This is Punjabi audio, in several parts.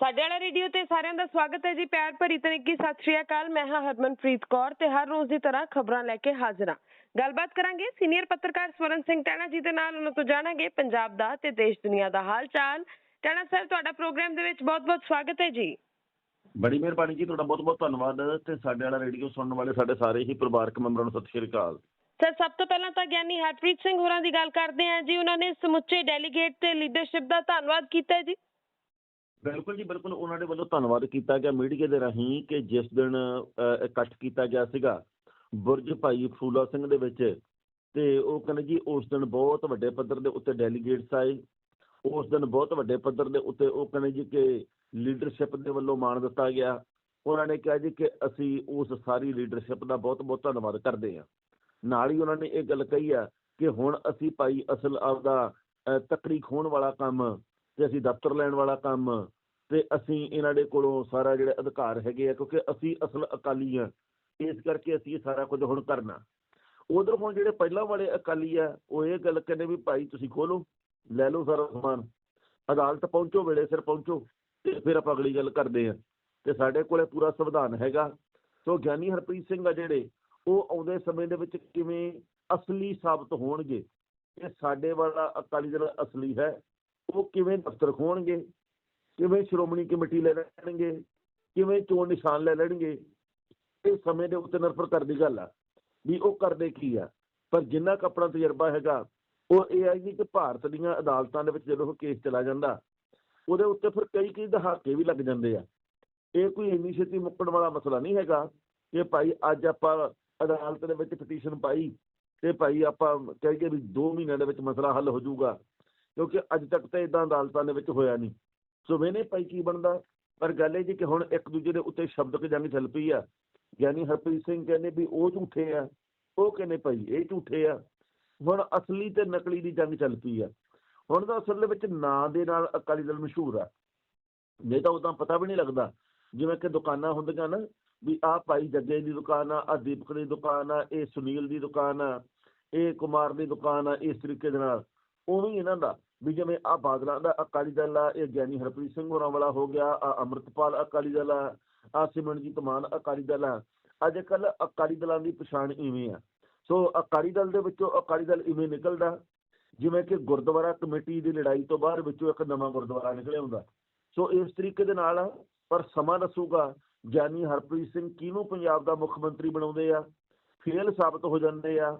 ਸਾਡੇ ਵਾਲਾ ਰੇਡੀਓ ਤੇ ਸਾਰਿਆਂ ਦਾ ਸਵਾਗਤ ਹੈ ਜੀ ਪਿਆਰ ਭਰੀ ਤਨਿੱਕੀ ਸਤਿ ਸ਼੍ਰੀ ਅਕਾਲ ਮੈਂ ਹਾਂ ਹਰਮਨਪ੍ਰੀਤ ਕੌਰ ਤੇ ਹਰ ਰੋਜ਼ ਦੀ ਤਰ੍ਹਾਂ ਖਬਰਾਂ ਲੈ ਕੇ ਹਾਜ਼ਰ ਹਾਂ। ਗੱਲਬਾਤ ਕਰਾਂਗੇ ਸੀਨੀਅਰ ਪੱਤਰਕਾਰ ਸਵਰਨ ਸਿੰਘ ਟੈਣਾ ਜੀ ਦੇ ਨਾਲ ਉਹਨਾਂ ਤੋਂ ਜਾਣਾਂਗੇ ਪੰਜਾਬ ਦਾ ਤੇ ਦੇਸ਼ ਦੁਨੀਆ ਦਾ ਹਾਲ ਚਾਲ ਟੈਣਾ ਸਰ ਤੁਹਾਡਾ ਪ੍ਰੋਗਰਾਮ ਦੇ ਵਿੱਚ ਬਹੁਤ-ਬਹੁਤ ਸਵਾਗਤ ਹੈ ਜੀ। ਬੜੀ ਮਿਹਰਬਾਨੀ ਜੀ ਤੁਹਾਡਾ ਬਹੁਤ ਬਹੁਤ ਧੰਨਵਾਦ ਤੇ ਸਾਡੇ ਵਾਲਾ ਰੇਡੀਓ ਸੁਣਨ ਵਾਲੇ ਸਾਡੇ ਸਾਰੇ ਹੀ ਪਰਿਵਾਰਕ ਮੈਂਬਰਾਂ ਨੂੰ ਸਤਿ ਸ਼੍ਰੀ ਅਕਾਲ। ਸਰ ਸਭ ਤੋਂ ਪਹਿਲਾਂ ਤਾਂ ਗਿਆਨੀ ਹਰਪ੍ਰੀਤ ਸਿੰਘ ਹੋਰਾਂ ਦੀ ਗੱਲ ਕਰਦੇ ਹਾਂ ਜੀ ਉਹਨਾਂ ਨੇ ਸਮੁੱਚੇ ਡੈਲੀਗੇਟ ਤੇ ਲੀਡਰਸ਼ਿਪ ਦਾ ਧੰਨਵਾਦ ਕੀਤਾ ਜੀ। ਬਿਲਕੁਲ ਜੀ ਬਿਲਕੁਲ ਉਹਨਾਂ ਦੇ ਵੱਲੋਂ ਧੰਨਵਾਦ ਕੀਤਾ ਗਿਆ ਮੀਡੀਆ ਦੇ ਰਾਹੀਂ ਕਿ ਜਿਸ ਦਿਨ ਇਕੱਠ ਕੀਤਾ ਗਿਆ ਸੀਗਾ ਬੁਰਜ ਭਾਈ ਫੂਲਾ ਸਿੰਘ ਦੇ ਵਿੱਚ ਤੇ ਉਹ ਕਹਿੰਦੇ ਜੀ ਉਸ ਦਿਨ ਬਹੁਤ ਵੱਡੇ ਪੱਧਰ ਦੇ ਉੱਤੇ ਡੈਲੀਗੇਟਸ ਆਏ। ਉਸ ਦਿਨ ਬਹੁਤ ਵੱਡੇ ਪੱਧਰ ਦੇ ਉੱਤੇ ਉਹ ਕਹਿੰਦੇ ਜੀ ਕਿ ਲੀਡਰਸ਼ਿਪ ਦੇ ਵੱਲੋਂ ਮਾਣ ਦਿੱਤਾ ਗਿਆ। ਉਹਨਾਂ ਨੇ ਕਿਹਾ ਜੀ ਕਿ ਅਸੀਂ ਉਸ ਸਾਰੀ ਲੀਡਰਸ਼ਿਪ ਦਾ ਬਹੁਤ ਬਹੁਤ ਧੰਨਵਾਦ ਕਰਦੇ ਹਾਂ। ਨਾਲ ਹੀ ਉਹਨਾਂ ਨੇ ਇਹ ਗੱਲ ਕਹੀ ਆ ਕਿ ਹੁਣ ਅਸੀਂ ਭਾਈ ਅਸਲ ਆਪਦਾ ਅ, ਤਕੜੀ ਖੋਣ ਵਾਲਾ ਕੰਮ ਤੇ ਅਸੀਂ ਦਫ਼ਤਰ ਲੈਣ ਵਾਲਾ ਕੰਮ ਤੇ ਅਸੀਂ ਇਹਨਾਂ ਦੇ ਕੋਲੋਂ ਸਾਰਾ ਜਿਹੜੇ ਅਧਿਕਾਰ ਹੈਗੇ ਆ, ਕਿਉਂਕਿ ਅਸੀਂ ਅਸਲ ਅਕਾਲੀ ਆ, ਇਸ ਕਰਕੇ ਅਸੀਂ ਇਹ ਸਾਰਾ ਕੁਝ ਹੁਣ ਕਰਨਾ। ਉਧਰ ਹੁਣ ਜਿਹੜੇ ਪਹਿਲਾਂ ਵਾਲੇ ਅਕਾਲੀ ਆ, ਉਹ ਇਹ ਗੱਲ ਕਹਿੰਦੇ ਵੀ ਭਾਈ ਤੁਸੀਂ ਖੋਲੋ ਲੈ ਲਓ ਸਾਰਾ ਸਮਾਨ, ਅਦਾਲਤ ਪਹੁੰਚੋ ਵੇਲੇ ਸਿਰ ਪਹੁੰਚੋ, ਤੇ ਫਿਰ ਆਪਾਂ ਅਗਲੀ ਗੱਲ ਕਰਦੇ ਆ। ਤੇ ਸਾਡੇ ਕੋਲੇ ਪੂਰਾ ਸੰਵਿਧਾਨ ਹੈਗਾ। ਸੋ ਗਿਆਨੀ ਹਰਪ੍ਰੀਤ ਸਿੰਘ ਆ ਜਿਹੜੇ, ਉਹ ਆਉਂਦੇ ਸਮੇਂ ਦੇ ਵਿੱਚ ਕਿਵੇਂ ਅਸਲੀ ਸਾਬਤ ਹੋਣਗੇ? ਇਹ ਸਾਡੇ ਵਾਲਾ ਅਕਾਲੀ ਦਲ ਅਸਲੀ ਹੈ, ਉਹ ਕਿਵੇਂ ਦਫ਼ਤਰ ਖੋਣਗੇ ਕਿਵੇਂ ਸ਼੍ਰੋਮਣੀ ਕਮੇਟੀ ਲੈ ਲੈਣਗੇ, ਕਿਵੇਂ ਚੋਣ ਨਿਸ਼ਾਨ ਲੈ ਲੈਣਗੇ, ਇਹ ਸਮੇਂ ਦੇ ਉੱਤੇ ਨਿਰਭਰ ਕਰਦੀ ਗੱਲ ਆ, ਵੀ ਉਹ ਕਰਦੇ ਕੀ ਆ। ਪਰ ਜਿੰਨਾ ਕੁ ਆਪਣਾ ਤਜਰਬਾ ਹੈਗਾ, ਉਹ ਇਹ ਹੈ ਕਿ ਭਾਰਤ ਦੀਆਂ ਅਦਾਲਤਾਂ ਦੇ ਵਿੱਚ ਜਦੋਂ ਉਹ ਕੇਸ ਚਲਾ ਜਾਂਦਾ, ਉਹਦੇ ਉੱਤੇ ਫਿਰ ਕਈ ਕਈ ਦਹਾਕੇ ਵੀ ਲੱਗ ਜਾਂਦੇ ਆ। ਇਹ ਕੋਈ ਇੰਨੀ ਛੇਤੀ ਮੁੱਕਣ ਵਾਲਾ ਮਸਲਾ ਨਹੀਂ ਹੈਗਾ ਕਿ ਭਾਈ ਅੱਜ ਆਪਾਂ ਅਦਾਲਤ ਦੇ ਵਿੱਚ ਪਟੀਸ਼ਨ ਪਾਈ ਤੇ ਭਾਈ ਆਪਾਂ ਕਹੀਏ ਵੀ 2 ਮਹੀਨਿਆਂ ਦੇ ਵਿੱਚ ਮਸਲਾ ਹੱਲ ਹੋ ਜਾਊਗਾ, ਕਿਉਂਕਿ ਅੱਜ ਤੱਕ ਤਾਂ ਇਦਾਂ ਅਦਾਲਤਾਂ ਦੇ ਵਿੱਚ ਹੋਇਆ ਨਹੀਂ। ਸੋ ਵੇਨੇ ਭਾਈ ਕੀ ਬਣਦਾ? ਪਰ ਗੱਲ ਇਹ ਜੀ ਕਿ ਹੁਣ ਇੱਕ ਦੂਜੇ ਦੇ ਉੱਤੇ ਸ਼ਬਦਕ ਜੰਗ ਚੱਲ ਪਈ ਆ। ਯਾਨੀ ਹਰਪ੍ਰੀਤ ਸਿੰਘ ਕਹਿੰਦੇ ਵੀ ਉਹ ਝੂਠੇ ਆ, ਉਹ ਕਹਿੰਦੇ ਭਾਈ ਇਹ ਝੂਠੇ ਆ। ਹੁਣ ਅਸਲੀ ਤੇ ਨਕਲੀ ਦੀ ਜੰਗ ਚੱਲ ਪਈ ਆ। ਹੁਣ ਤਾਂ ਅਸਲ ਦੇ ਵਿੱਚ ਨਾਂ ਦੇ ਨਾਲ ਅਕਾਲੀ ਦਲ ਮਸ਼ਹੂਰ ਆ। ਨਹੀਂ ਤਾਂ ਉਦਾਂ ਪਤਾ ਵੀ ਨਹੀਂ ਲੱਗਦਾ। ਜਿਵੇਂ ਕਿ ਦੁਕਾਨਾਂ ਹੁੰਦੀਆਂ ਨਾ, ਵੀ ਆਹ ਭਾਈ ਜੱਗੇ ਦੀ ਦੁਕਾਨ ਆ ਆ ਦੀਪਕ ਦੀ ਦੁਕਾਨ ਆ, ਇਹ ਸੁਨੀਲ ਦੀ ਦੁਕਾਨ ਆ, ਇਹ ਕੁਮਾਰ ਦੀ ਦੁਕਾਨ ਆ, ਇਸ ਤਰੀਕੇ ਦੇ ਨਾਲ। ਉਵੇਂ ਇਹਨਾਂ ਦਾ। ਵੀ ਜਿਵੇਂ ਆ ਬਾਦਲਾਂ ਦਾ ਅਕਾਲੀ ਦਲ ਆ, ਇਹ ਗਿਆਨੀ ਹਰਪ੍ਰੀਤ ਸਿੰਘ ਹੋਰਾਂ ਵਾਲਾ ਹੋ ਗਿਆ ਆ ਅੰਮ੍ਰਿਤਪਾਲ ਅਕਾਲੀ ਦਲ ਆ ਆ ਸਿਮਰਨਜੀਤ ਮਾਨ ਅਕਾਲੀ ਦਲ ਆ, ਅੱਜ ਕੱਲ ਅਕਾਲੀ ਦਲਾਂ ਦੀ ਪਛਾਣ ਇਵੇਂ ਆ। ਸੋ ਅਕਾਲੀ ਦਲ ਦੇ ਵਿੱਚੋਂ ਅਕਾਲੀ ਦਲ ਇਵੇਂ ਨਿਕਲਦਾ, ਜਿਵੇਂ ਕਿ ਗੁਰਦੁਆਰਾ ਕਮੇਟੀ ਦੀ ਲੜਾਈ ਤੋਂ ਬਾਅਦ ਵਿੱਚੋਂ ਇੱਕ ਨਵਾਂ ਗੁਰਦੁਆਰਾ ਨਿਕਲਿਆ ਹੁੰਦਾ। ਸੋ ਇਸ ਤਰੀਕੇ ਦੇ ਨਾਲ ਪਰ ਸਮਾਂ ਦੱਸੂਗਾ, ਗਿਆਨੀ ਹਰਪ੍ਰੀਤ ਸਿੰਘ ਕਿਹਨੂੰ ਪੰਜਾਬ ਦਾ ਮੁੱਖ ਮੰਤਰੀ ਬਣਾਉਂਦੇ ਆ? ਫੇਲ ਸਾਬਤ ਹੋ ਜਾਂਦੇ ਆ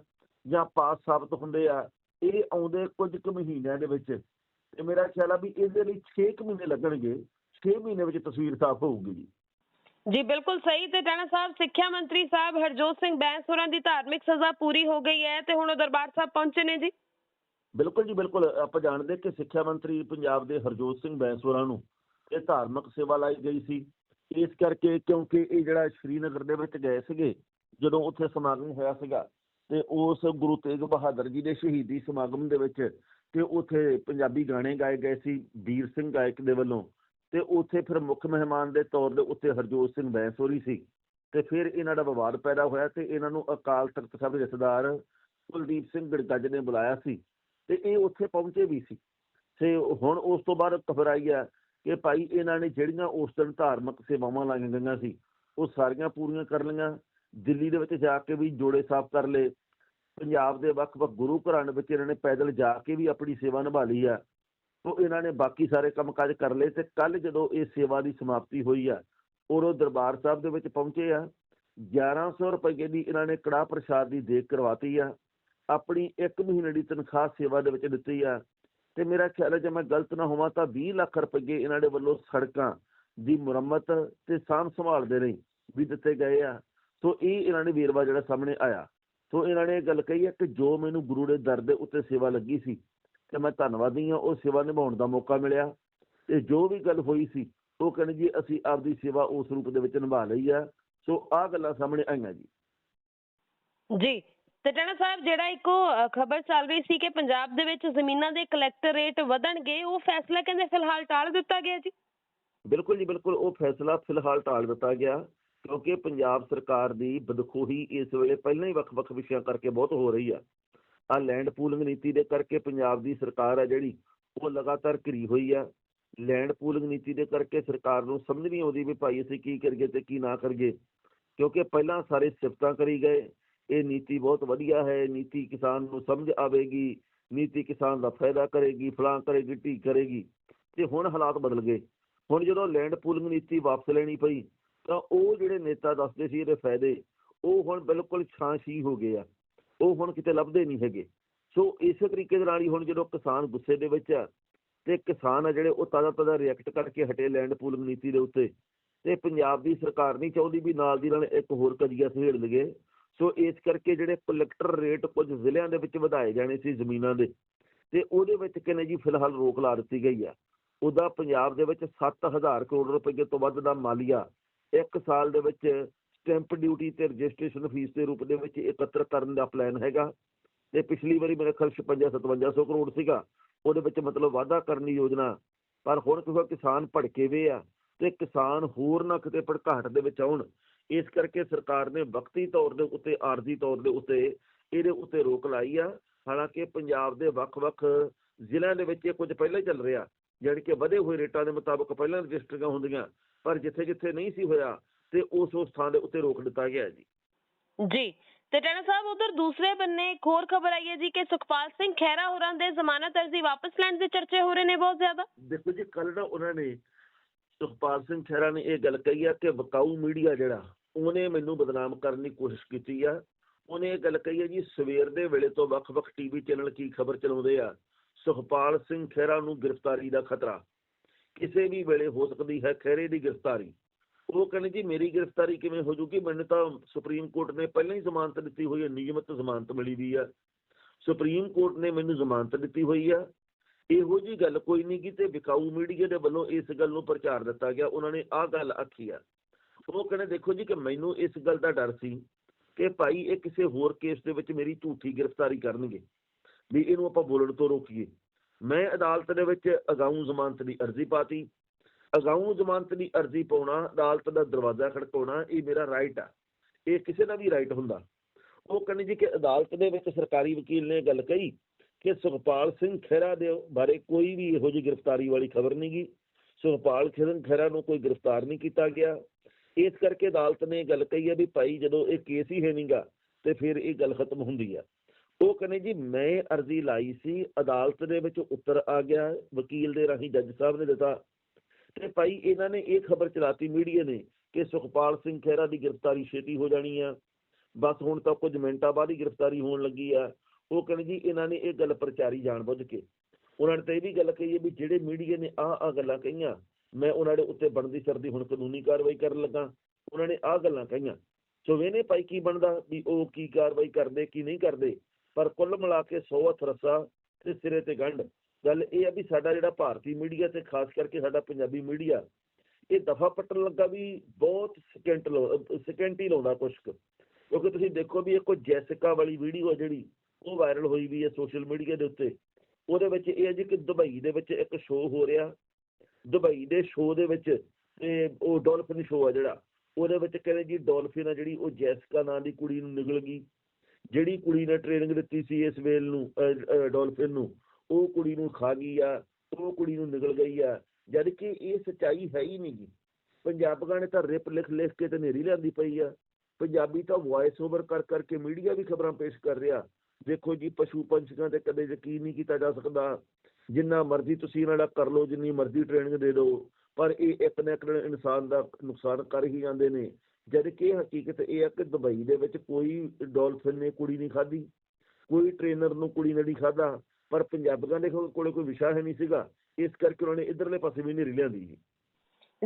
ਜਾਂ ਪਾਸ ਸਾਬਤ ਹੁੰਦੇ ਆ? ਇਹ ਆਉਂਦੇ ਕੁਝ ਕੁ ਮਹੀਨਿਆਂ ਦੇ ਵਿੱਚ ਤੇ ਮੇਰਾ ਖਿਆਲ ਆ ਵੀ ਇਹਦੇ ਲਈ 6 ਮਹੀਨੇ ਲੱਗਣਗੇ 6 ਮਹੀਨੇ ਵਿੱਚ ਤਸਵੀਰ ਸਾਫ਼ ਹੋਊਗੀ ਜੀ। ਜੀ ਬਿਲਕੁਲ ਸਹੀ ਤੇ ਟੈਣਾ ਸਾਹਿਬ ਸਿੱਖਿਆ ਮੰਤਰੀ ਸਾਹਿਬ ਹਰਜੋਤ ਸਿੰਘ ਬੈਂਸ ਹੋਰਾਂ ਦੀ ਧਾਰਮਿਕ ਸਜ਼ਾ ਪੂਰੀ ਹੋ ਗਈ ਹੈ ਤੇ ਹੁਣ ਉਹ ਦਰਬਾਰ ਸਾਹਿਬ ਪਹੁੰਚੇ ਨੇ ਜੀ। ਬਿਲਕੁਲ ਜੀ ਬਿਲਕੁਲ। ਆਪਾਂ ਜਾਣਦੇ ਕਿ ਸਿੱਖਿਆ ਮੰਤਰੀ ਪੰਜਾਬ ਦੇ ਹਰਜੋਤ ਸਿੰਘ ਬੈਂਸ ਹੋਰਾਂ ਨੂੰ ਇਹ ਧਾਰਮਿਕ ਸੇਵਾ ਲਾਈ ਗਈ ਸੀ। ਇਸ ਕਰਕੇ ਕਿਉਂਕਿ ਇਹ ਜਿਹੜਾ ਸ਼੍ਰੀਨਗਰ ਦੇ ਵਿੱਚ ਗਏ ਸੀਗੇ ਜਦੋਂ ਉੱਥੇ ਸਮਾਗਮ ਹੋਇਆ ਸੀਗਾ ਤੇ ਉਸ ਗੁਰੂ ਤੇਗ ਬਹਾਦਰ ਜੀ ਦੇ ਸ਼ਹੀਦੀ ਸਮਾਗਮ ਦੇ ਵਿੱਚ ਤੇ ਉੱਥੇ ਪੰਜਾਬੀ ਗਾਣੇ ਗਾਏ ਗਏ ਸੀ, ਵੀਰ ਸਿੰਘ ਗਾਇਕ ਦੇ ਵੱਲੋਂ ਤੇ ਉੱਥੇ ਫਿਰ ਮੁੱਖ ਮਹਿਮਾਨ ਦੇ ਤੌਰ ਦੇ ਉੱਤੇ ਹਰਜੋਤ ਸਿੰਘ ਬੈਂਸ ਹੋਰੀ ਸੀ ਤੇ ਫਿਰ ਇਹਨਾਂ ਦਾ ਵਿਵਾਦ ਪੈਦਾ ਹੋਇਆ ਤੇ ਇਹਨਾਂ ਨੂੰ ਅਕਾਲ ਤਖਤ ਸਾਹਿਬ ਦੇ ਜਥੇਦਾਰ ਕੁਲਦੀਪ ਸਿੰਘ ਗੜਗੱਜ ਨੇ ਬੁਲਾਇਆ ਸੀ ਤੇ ਇਹ ਉੱਥੇ ਪਹੁੰਚੇ ਵੀ ਸੀ। ਤੇ ਹੁਣ ਉਸ ਤੋਂ ਬਾਅਦ ਖਬਰ ਆਈ ਹੈ ਕਿ ਭਾਈ ਇਹਨਾਂ ਨੇ ਜਿਹੜੀਆਂ ਉਸ ਦਿਨ ਧਾਰਮਿਕ ਸੇਵਾਵਾਂ ਲਾਈਆਂ ਗਈਆਂ ਸੀ, ਉਹ ਸਾਰੀਆਂ ਪੂਰੀਆਂ ਕਰ ਲਈਆਂ ਦਿੱਲੀ ਦੇ ਵਿੱਚ ਜਾ ਕੇ ਵੀ ਜੋੜੇ ਸਾਫ਼ ਕਰ ਲਏ। ਪੰਜਾਬ ਦੇ ਵੱਖ-ਵੱਖ ਗੁਰੂ ਘਰਾਂ ਦੇ ਵਿੱਚ ਇਹਨਾਂ ਨੇ ਪੈਦਲ ਜਾ ਕੇ ਵੀ ਆਪਣੀ ਸੇਵਾ ਨਿਭਾਲੀ ਆ। ਉਹ ਇਹਨਾਂ ਨੇ ਬਾਕੀ ਸਾਰੇ ਕੰਮਕਾਜ ਕਰ ਲਏ ਤੇ ਕੱਲ ਜਦੋਂ ਇਹ ਸੇਵਾ ਦੀ ਸਮਾਪਤੀ ਹੋਈ ਆ, ਉਦੋਂ ਦਰਬਾਰ ਸਾਹਿਬ ਦੇ ਵਿੱਚ ਪਹੁੰਚੇ ਆ। 1100 ਰੁਪਏ ਦੀ ਇਹਨਾਂ ਨੇ ਕੜਾਹ ਪ੍ਰਸ਼ਾਦ ਦੀ ਦੇਖ ਕਰਵਾਤੀ ਆ। ਆਪਣੀ 1 ਮਹੀਨੇ ਦੀ ਤਨਖਾਹ ਸੇਵਾ ਦੇ ਵਿੱਚ ਦਿੱਤੀ ਆ। ਤੇ ਮੇਰਾ ਖਿਆਲ ਹੈ ਜੇ ਮੈਂ ਗਲਤ ਨਾ ਹੋਵਾਂ ਤਾਂ 20 ਲੱਖ ਰੁਪਏ ਇਹਨਾਂ ਦੇ ਵੱਲੋਂ ਸੜਕਾਂ ਦੀ ਮੁਰੰਮਤ ਤੇ ਸਾਂਭ ਸੰਭਾਲ ਦੇ ਲਈ ਵੀ ਦਿੱਤੇ ਗਏ ਆ। ਸੋ ਇਹ ਇਹਨਾਂ ਨੇ ਵੇਰਵਾ ਜਿਹੜਾ ਸਾਹਮਣੇ ਆਇਆ। ਸੋ ਇਹਨਾਂ ਨੇ ਇਹ ਗੱਲ ਕਹੀ ਹੈ ਕਿ ਜੋ ਮੈਨੂੰ ਗੁਰੂ ਦੇ ਦਰ ਦੇ ਉੱਤੇ ਸੇਵਾ ਲੱਗੀ ਸੀ ਤੇ ਮੈਂ ਧੰਨਵਾਦੀ ਹਾਂ ਉਹ ਸੇਵਾ ਨਿਭਾਉਣ ਦਾ ਮੌਕਾ ਮਿਲਿਆ। ਤੇ ਜੋ ਵੀ ਗੱਲ ਹੋਈ ਸੀ ਉਹ ਕਹਿੰਦੇ ਜੀ ਅਸੀਂ ਆਪਦੀ ਸੇਵਾ ਉਸ ਰੂਪ ਦੇ ਵਿੱਚ ਨਿਭਾ ਲਈ ਆ। ਸੋ ਆਹ ਗੱਲਾਂ ਸਾਹਮਣੇ ਆਈਆਂ ਜੀ। ਜੀ ਤੇ ਟੈਣਾ ਸਾਹਿਬ ਜਿਹੜਾ ਇੱਕੋ ਖਬਰ ਚੱਲ ਰਹੀ ਸੀ ਕਿ ਪੰਜਾਬ ਦੇ ਵਿੱਚ ਜ਼ਮੀਨਾਂ ਦੇ ਕਲੈਕਟਰ ਰੇਟ ਵਧਣਗੇ ਉਹ ਫੈਸਲਾ ਕਹਿੰਦੇ ਫਿਲਹਾਲ ਟਾਲ ਦਿੱਤਾ ਗਿਆ ਜੀ? ਬਿਲਕੁਲ ਜੀ ਬਿਲਕੁਲ ਉਹ ਫੈਸਲਾ ਫਿਲਹਾਲ ਟਾਲ ਦਿੱਤਾ ਗਿਆ। ਕਿਉਂਕਿ ਪੰਜਾਬ ਸਰਕਾਰ ਦੀ ਬਦਖੋਹੀ ਇਸ ਵੇਲੇ ਪਹਿਲਾਂ ਹੀ ਵੱਖ-ਵੱਖ ਵਿਸ਼ਿਆਂ ਕਰਕੇ ਬਹੁਤ ਹੋ ਰਹੀ ਆ। ਆ ਲੈਂਡ ਪੂਲਿੰਗ ਨੀਤੀ ਦੇ ਕਰਕੇ ਪੰਜਾਬ ਦੀ ਸਰਕਾਰ ਆ ਜਿਹੜੀ, ਉਹ ਲਗਾਤਾਰ ਘਿਰੀ ਹੋਈ ਆ। ਲੈਂਡ ਪੂਲਿੰਗ ਨੀਤੀ ਦੇ ਕਰਕੇ ਸਰਕਾਰ ਨੂੰ ਸਮਝ ਨਹੀਂ ਆਉਂਦੀ ਵੀ ਭਾਈ ਅਸੀਂ ਕੀ ਕਰੀਏ ਤੇ ਕੀ ਨਾ ਕਰੀਏ। ਕਿਉਂਕਿ ਪਹਿਲਾਂ ਸਾਰੇ ਸਿਫਤਾਂ ਕਰੀ ਗਏ। ਇਹ ਨੀਤੀ ਬਹੁਤ ਵਧੀਆ ਹੈ। ਨੀਤੀ ਕਿਸਾਨ ਨੂੰ ਸਮਝ ਆਵੇਗੀ। ਨੀਤੀ ਕਿਸਾਨ ਦਾ ਫਾਇਦਾ ਕਰੇਗੀ, ਫਲਾਂ ਕਰੇਗੀ, ਢੀ ਕਰੇਗੀ। ਤੇ ਹੁਣ ਹਾਲਾਤ ਬਦਲ ਗਏ। ਹੁਣ ਜਦੋਂ ਲੈਂਡ ਪੂਲਿੰਗ ਨੀਤੀ ਵਾਪਸ ਲੈਣੀ ਪਈ ਤਾਂ ਉਹ ਜਿਹੜੇ ਨੇਤਾ ਦੱਸਦੇ ਸੀ ਇਹਦੇ ਫਾਇਦੇ, ਉਹ ਹੁਣ ਬਿਲਕੁਲ ਛਾਂਛੀ ਹੋ ਗਏ ਆ। ਉਹ ਹੁਣ ਕਿਤੇ ਲੱਭਦੇ ਨਹੀਂ ਹੈਗੇ। ਸੋ ਇਸੇ ਤਰੀਕੇ ਦੇ ਨਾਲ ਹੀ ਹੁਣ ਜਦੋਂ ਕਿਸਾਨ ਗੁੱਸੇ ਦੇ ਵਿੱਚ ਆ, ਤੇ ਕਿਸਾਨ ਆ ਜਿਹੜੇ ਉਹ ਤਾਜ਼ਾ ਤਾਜ਼ਾ ਰਿਐਕਟ ਕਰਕੇ ਹਟੇ ਲੈਂਡ ਪੂਲਿੰਗ ਨੀਤੀ ਦੇ ਉੱਤੇ, ਤੇ ਪੰਜਾਬ ਦੀ ਸਰਕਾਰ ਨਹੀਂ ਚਾਹੁੰਦੀ ਵੀ ਨਾਲ ਦੀ ਨਾਲ ਇੱਕ ਹੋਰ ਕਜੀਆ ਸਹੇੜ ਲਗੇ ਸੋ ਇਸ ਕਰਕੇ ਜਿਹੜੇ ਕਲੈਕਟਰ ਰੇਟ ਕੁਝ ਜ਼ਿਲ੍ਹਿਆਂ ਦੇ ਵਿੱਚ ਵਧਾਏ ਜਾਣੇ ਸੀ ਜ਼ਮੀਨਾਂ ਦੇ, ਤੇ ਉਹਦੇ ਵਿੱਚ ਕਹਿੰਦੇ ਜੀ ਫਿਲਹਾਲ ਰੋਕ ਲਾ ਦਿੱਤੀ ਗਈ ਆ। ਉਹਦਾ ਪੰਜਾਬ ਦੇ ਵਿੱਚ 7000 ਕਰੋੜ ਰੁਪਏ ਤੋਂ ਵੱਧ ਦਾ ਮਾਲੀਆ ਇੱਕ ਸਾਲ ਦੇ ਵਿੱਚ ਸਟੈਂਪ ਡਿਊਟੀ ਤੇ ਰਜਿਸਟ੍ਰੇਸ਼ਨ ਫੀਸ ਦੇ ਰੂਪ ਦੇ ਵਿੱਚ ਇਕੱਤਰ ਕਰਨ ਦਾ ਪਲਾਨ ਹੈਗਾ। ਤੇ ਪਿਛਲੀ ਵਾਰੀ ਮੇਰੇ ਖਿਆਲ 56 5700 ਕਰੋੜ ਸੀਗਾ। ਉਹਦੇ ਵਿੱਚ ਮਤਲਬ ਵਾਧਾ ਕਰਨ ਦੀ ਯੋਜਨਾ। ਪਰ ਹੁਣ ਕਿਉਂਕਿ ਕਿਸਾਨ ਭੜਕੇ ਵੇ ਆ ਤੇ ਕਿਸਾਨ ਹੋਰ ਨਾ ਕਿਤੇ ਭੜਕਾਹਟ ਦੇ ਵਿੱਚ ਆਉਣ। ਇਸ ਕਰਕੇ ਸਰਕਾਰ ਨੇ ਵਕਤੀ ਤੌਰ ਦੇ ਉੱਤੇ, ਆਰਜ਼ੀ ਤੌਰ ਦੇ ਉੱਤੇ ਇਹਦੇ ਉੱਤੇ ਰੋਕ ਲਾਈ ਆ। ਹਾਲਾਂਕਿ ਪੰਜਾਬ ਦੇ ਵੱਖ-ਵੱਖ ਜ਼ਿਲ੍ਹਿਆਂ ਦੇ ਵਿੱਚ ਇਹ ਕੁਝ ਪਹਿਲਾਂ ਹੀ ਚੱਲ ਰਿਹਾ। ਜਾਣੀ ਕਿ ਵਧੇ ਹੋਏ ਰੇਟਾਂ ਦੇ ਮੁਤਾਬਕ ਪਹਿਲਾਂ ਰਜਿਸਟਰੀਆਂ ਹੁੰਦੀਆਂ। ਪਰ ਜਿੱਥੇ-ਜਿੱਥੇ ਨਹੀਂ ਸੀ ਹੋਇਆ ਤੇ ਉਸ ਉਸ ਥਾਂ ਦੇ ਉੱਤੇ ਰੋਕ ਦਿੱਤਾ ਗਿਆ ਹੈ ਜੀ। ਜੀ ਤੇ ਟੈਣਾ ਸਾਹਿਬ ਉਧਰ ਦੂਸਰੇ ਬੰਨੇ ਇੱਕ ਹੋਰ ਖਬਰ ਆਈ ਹੈ ਜੀ ਕਿ ਸੁਖਪਾਲ ਸਿੰਘ ਖਹਿਰਾ ਹੋਰਾਂ ਦੇ ਜ਼ਮਾਨਤ ਅਰਜ਼ੀ ਵਾਪਸ ਲੈਣ ਦੇ ਚਰਚੇ ਹੋ ਰਹੇ ਨੇ ਬਹੁਤ ਜ਼ਿਆਦਾ। ਦੇਖੋ ਜੀ ਕੱਲ ਨਾ ਉਹਨਾਂ ਨੇ ਸੁਖਪਾਲ ਸਿੰਘ ਖਹਿਰਾ ਨੇ ਇਹ ਗੱਲ ਕਹੀ ਆ ਕਿ ਵਕਾਊ ਮੀਡੀਆ ਜਿਹੜਾ ਉਹਨੇ ਮੈਨੂੰ ਬਦਨਾਮ ਕਰਨ ਦੀ ਕੋਸ਼ਿਸ਼ ਕੀਤੀ ਆ। ਉਹਨੇ ਇਹ ਗੱਲ ਕਹੀ ਆ ਜੀ ਸਵੇਰ ਦੇ ਵੇਲੇ ਤੋਂ ਵੱਖ-ਵੱਖ ਟੀਵੀ ਚੈਨਲ ਕੀ ਖਬਰ ਚਲਾਉਂਦੇ ਆ ਸੁਖਪਾਲ ਸਿੰਘ ਖਹਿਰਾ ਨੂੰ ਗ੍ਰਿਫਤਾਰੀ ਦਾ ਖਤਰਾ। ਕਿਸੇ ਵੀ ਵੇਲੇ ਹੋ ਸਕਦੀ ਹੈ ਖਹਿਰੇ ਦੀ ਗ੍ਰਿਫਤਾਰੀ। ਉਹ ਕਹਿੰਦੇ ਜੀ, ਮੇਰੀ ਗ੍ਰਿਫਤਾਰੀ ਕਿਵੇਂ ਹੋ ਜੂਗੀ? ਮੈਨੂੰ ਤਾਂ ਸੁਪਰੀਮ ਕੋਰਟ ਨੇ ਪਹਿਲਾਂ ਹੀ ਜ਼ਮਾਨਤ ਦਿੱਤੀ ਹੋਈ ਹੈ, ਨਿਯਮਤ ਜ਼ਮਾਨਤ ਮਿਲੀ ਵੀ ਆ। ਸੁਪਰੀਮ ਕੋਰਟ ਨੇ ਮੈਨੂੰ ਜ਼ਮਾਨਤ ਦਿੱਤੀ ਹੋਈ ਆ। ਇਹੋ ਜੀ ਗੱਲ ਕੋਈ ਨਹੀਂ ਕਿ ਤੇ ਵਿਕਾਊ ਮੀਡੀਆ ਦੇ ਵੱਲੋਂ ਇਸ ਗੱਲ ਨੂੰ ਪ੍ਰਚਾਰ ਦਿੱਤਾ ਗਿਆ। ਉਹਨਾਂ ਨੇ ਆਹ ਗੱਲ ਆਖੀ ਆ। ਉਹ ਕਹਿੰਦੇ, ਦੇਖੋ ਜੀ ਕਿ ਮੈਨੂੰ ਇਸ ਗੱਲ ਦਾ ਡਰ ਸੀ ਕਿ ਭਾਈ ਇਹ ਕਿਸੇ ਹੋਰ ਕੇਸ ਦੇ ਵਿੱਚ ਮੇਰੀ ਝੂਠੀ ਗ੍ਰਿਫਤਾਰੀ ਕਰਨਗੇ। ਵੀ ਇਹਨੂੰ ਆਪਾਂ ਬੋਲਣ ਤੋਂ ਰੋਕੀਏ। ਮੈਂ ਅਦਾਲਤ ਦੇ ਵਿੱਚ ਅਗਾਊਂ ਜ਼ਮਾਨਤ ਦੀ ਅਰਜ਼ੀ ਪਾਤੀ। ਅਗਾਊਂ ਜ਼ਮਾਨਤ ਦੀ ਅਰਜ਼ੀ ਪਾਉਣਾ, ਅਦਾਲਤ ਦਾ ਦਰਵਾਜ਼ਾ ਖੜਕਾਉਣਾ, ਇਹ ਮੇਰਾ ਰਾਈਟ ਆ। ਇਹ ਕਿਸੇ ਦਾ ਵੀ ਰਾਈਟ ਹੁੰਦਾ। ਉਹ ਕਹਿੰਦੇ ਜੀ ਕਿ ਅਦਾਲਤ ਦੇ ਵਿੱਚ ਸਰਕਾਰੀ ਵਕੀਲ ਨੇ ਗੱਲ ਕਹੀ ਕਿ ਸੁਖਪਾਲ ਸਿੰਘ ਖਹਿਰਾ ਦੇ ਬਾਰੇ ਕੋਈ ਵੀ ਇਹੋ ਜਿਹੀ ਗ੍ਰਿਫਤਾਰੀ ਵਾਲੀ ਖਬਰ ਨਹੀਂ ਗੀ ਸੁਖਪਾਲ ਸਿੰਘ ਖਹਿਰਾ ਨੂੰ ਕੋਈ ਗ੍ਰਿਫਤਾਰ ਨਹੀਂ ਕੀਤਾ ਗਿਆ। ਇਸ ਕਰਕੇ ਅਦਾਲਤ ਨੇ ਗੱਲ ਕਹੀ ਹੈ ਵੀ ਭਾਈ ਜਦੋਂ ਇਹ ਕੇਸ ਹੀ ਹੈ ਨਹੀਂਗਾ ਤੇ ਫਿਰ ਇਹ ਗੱਲ ਖਤਮ ਹੁੰਦੀ ਆ। ਉਹ ਕਹਿੰਦੇ ਜੀ ਮੈਂ ਅਰਜ਼ੀ ਲਾਈ ਸੀ, ਅਦਾਲਤ ਦੇ ਵਿੱਚ ਉੱਤਰ ਆ ਗਿਆ, ਵਕੀਲ ਦੇ ਰਾਹੀਂ ਜੱਜ ਸਾਹਿਬ ਨੇ ਦਿੱਤਾ। ਤੇ ਭਾਈ ਇਹਨਾਂ ਨੇ ਇਹ ਖਬਰ ਚਲਾਤੀ ਮੀਡੀਆ ਨੇ ਕਿ ਸੁਖਪਾਲ ਸਿੰਘ ਖਹਿਰਾ ਦੀ ਗ੍ਰਿਫਤਾਰੀ ਛੇਤੀ ਹੋ ਜਾਣੀ ਆ। ਬਸ ਹੁਣ ਤਾਂ ਕੁਝ ਮਿੰਟਾਂ ਬਾਅਦ ਹੀ ਗ੍ਰਿਫਤਾਰੀ ਹੋਣ ਲੱਗੀ ਆ। ਉਹ ਕਹਿੰਦੇ ਜੀ ਇਹਨਾਂ ਨੇ ਇਹ ਗੱਲ ਪ੍ਰਚਾਰੀ ਜਾਣਬੁੱਝ ਕੇ। ਉਹਨਾਂ ਨੇ ਤਾਂ ਇਹ ਵੀ ਗੱਲ ਕਹੀ ਵੀ ਜਿਹੜੇ ਮੀਡੀਆ ਨੇ ਆਹ ਆਹ ਗੱਲਾਂ ਕਹੀਆਂ, ਮੈਂ ਉਹਨਾਂ ਦੇ ਉੱਤੇ ਬਣਦੀ ਸਰਦੀ ਹੁਣ ਕਾਨੂੰਨੀ ਕਾਰਵਾਈ ਕਰਨ ਲੱਗਾ। ਉਹਨਾਂ ਨੇ ਆਹ ਗੱਲਾਂ ਕਹੀਆਂ। ਸੋ ਵੇਨੇ ਭਾਈ ਕੀ ਬਣਦਾ ਵੀ ਉਹ ਕੀ ਕਾਰਵਾਈ ਕਰਦੇ, ਕੀ ਨਹੀਂ ਕਰਦੇ? ਪਰ ਕੁੱਲ ਮਿਲਾ ਕੇ 100 ਹੱਥ ਰੱਸਾ ਤੇ ਸਿਰੇ ਤੇ ਗੰਢ। ਗੱਲ ਇਹ ਆ ਵੀ ਸਾਡਾ ਜਿਹੜਾ ਭਾਰਤੀ ਮੀਡੀਆ ਤੇ ਖਾਸ ਕਰਕੇ ਸਾਡਾ ਪੰਜਾਬੀ ਮੀਡੀਆ, ਇਹ ਦਫਾ ਪੱਟਣ ਲੱਗਾ ਵੀ ਬਹੁਤ ਸਕਿੰਟ ਸਕਿੰਟ ਹੀ ਲਾਉਂਦਾ ਕੁਛ ਕਿਉਂਕਿ ਤੁਸੀਂ ਦੇਖੋ ਵੀ ਇਹ ਕੋਈ ਜੈਸਿਕਾ ਵਾਲੀ ਵੀਡੀਓ ਜਿਹੜੀ, ਉਹ ਵਾਇਰਲ ਹੋਈ ਵੀ ਹੈ ਸੋਸ਼ਲ ਮੀਡੀਆ ਦੇ ਉੱਤੇ। ਉਹਦੇ ਵਿੱਚ ਇਹ ਹੈ ਜੀ ਕਿ ਦੁਬਈ ਦੇ ਵਿੱਚ ਇੱਕ ਸ਼ੋਅ ਹੋ ਰਿਹਾ। ਦੁਬਈ ਦੇ ਸ਼ੋਅ ਦੇ ਵਿੱਚ ਉਹ ਡੋਲਫਿਨ ਸ਼ੋਅ ਆ ਜਿਹੜਾ। ਉਹਦੇ ਵਿੱਚ ਕਹਿੰਦੇ ਜੀ ਡੋਲਫਿਨ ਆ ਜਿਹੜੀ, ਉਹ ਜੈਸਿਕਾ ਨਾਂ ਦੀ ਕੁੜੀ ਨੂੰ ਨਿਗਲ ਗਈ। ਜਿਹੜੀ ਕੁੜੀ ਨੇ ਟ੍ਰੇਨਿੰਗ ਦਿੱਤੀ ਸੀ ਇਸ ਵੇਲ ਨੂੰ ਅਹ, ਡੋਲਫਿਨ ਨੂੰ ਉਹ ਕੁੜੀ ਨੂੰ ਖਾ ਗਈ ਆ ਉਹ ਕੁੜੀ ਨੂੰ ਨਿਗਲ ਗਈ ਆ ਜਦ ਕਿ ਇਹ ਸੱਚਾਈ ਹੈ ਹੀ ਨਹੀਂ। ਗੀ ਪੰਜਾਬੀਆਂ ਨੇ ਤਾਂ ਰਿਪ ਲਿਖ ਲਿਖ ਕੇ ਤੇ ਨੇਰੀ ਲਿਆਂਦੀ ਪਈ ਆ। ਪੰਜਾਬੀ ਤਾਂ ਵੌਇਸ ਓਵਰ ਕਰ ਕਰਕੇ ਮੀਡੀਆ ਵੀ ਖਬਰਾਂ ਪੇਸ਼ ਕਰ ਰਿਹਾ। ਦੇਖੋ ਜੀ ਪਸ਼ੂ ਪੰਛੀਆਂ ਤੇ ਕਦੇ ਯਕੀਨ ਨਹੀਂ ਕੀਤਾ ਜਾ ਸਕਦਾ। ਜਿੰਨਾ ਮਰਜ਼ੀ ਤੁਸੀਂ ਇਹਨਾਂ ਦਾ ਕਰ ਲਓ ਜਿੰਨੀ ਮਰਜ਼ੀ ਟ੍ਰੇਨਿੰਗ ਦੇ ਦਿਓ ਪਰ ਇਹ ਇੱਕ ਨਾ ਇੱਕ ਇਨਸਾਨ ਦਾ ਨੁਕਸਾਨ ਕਰ ਹੀ ਜਾਂਦੇ ਨੇ। ਜਦ ਕਿ ਹਕੀਕਤ ਇਹ ਹੈ ਕਿ ਦੁਬਈ ਦੇ ਵਿੱਚ ਕੋਈ ਡੋਲਫਿਨ ਨੇ ਕੁੜੀ ਨਹੀਂ ਖਾਧੀ ਕੋਈ ਟ੍ਰੇਨਰ ਨੂੰ ਕੁੜੀ ਨੇ ਨਹੀਂ ਖਾਧਾ ਪਰ ਪੰਜਾਬੀਆਂ ਦੇ ਕੋਲ- ਕੋਈ ਵਿਸ਼ਾ ਹੈ ਨਹੀਂ ਸੀਗਾ ਇਸ ਕਰਕੇ ਉਹਨਾਂ ਨੇ ਇਧਰਲੇ ਪਾਸੇ ਵੀ ਨਹੀਂ ਲਿਆਂਦੀ ਜੀ